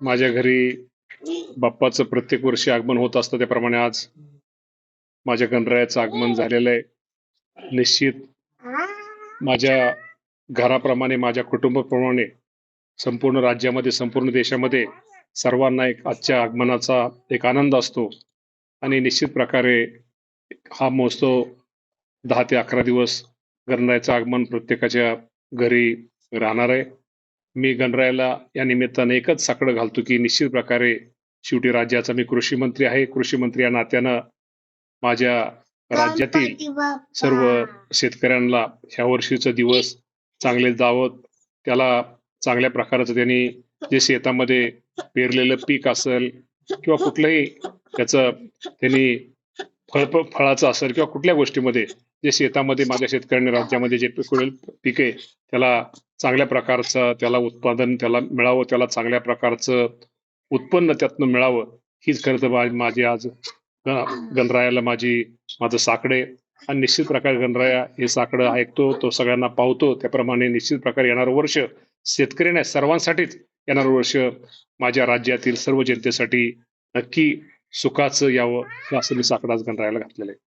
माझ्या घरी बाप्पाचं प्रत्येक वर्षी आगमन होत असतं त्याप्रमाणे आज माझ्या गणरायाचं आगमन झालेलं आहे. निश्चित माझ्या घराप्रमाणे माझ्या कुटुंबाप्रमाणे संपूर्ण राज्यामध्ये संपूर्ण देशामध्ये सर्वांना एक आजच्या आगमनाचा एक आनंद असतो. आणि निश्चित प्रकारे हा महोत्सव दहा ते अकरा दिवस गणरायाचं आगमन प्रत्येकाच्या घरी राहणार आहे. मी गणरायाला या निमित्ताने एकच साकडं घालतो की निश्चित प्रकारे शेवटी राज्याचा मी कृषी मंत्री आहे. कृषी मंत्री या नात्यानं माझ्या राज्यातील सर्व शेतकऱ्यांना ह्या वर्षीचा दिवस चांगले जावं त्याला चांगल्या प्रकारचं त्यांनी जे शेतामध्ये पेरलेलं पीक असेल किंवा कुठलंही त्याचं त्यांनी फळ फळाचं असेल किंवा कुठल्या गोष्टीमध्ये जे शेतामध्ये माझ्या शेतकऱ्यांनी राज्यामध्ये जे पीक आहे त्याला चांगल्या प्रकारचं त्याला उत्पादन त्याला मिळावं त्याला चांगल्या प्रकारचं उत्पन्न त्यातनं मिळावं हीच खरं तर माझी आज गणरायाला माझी माझं साकडे. आणि निश्चित प्रकारे गणराया हे साकडं ऐकतो तो सगळ्यांना पावतो. त्याप्रमाणे निश्चित प्रकारे येणारं वर्ष शेतकरी नाही सर्वांसाठीच येणारं वर्ष माझ्या राज्यातील सर्व जनतेसाठी नक्की सुखाचं यावं हे असं मी साकडं आज गणरायाला घातलेलं आहे.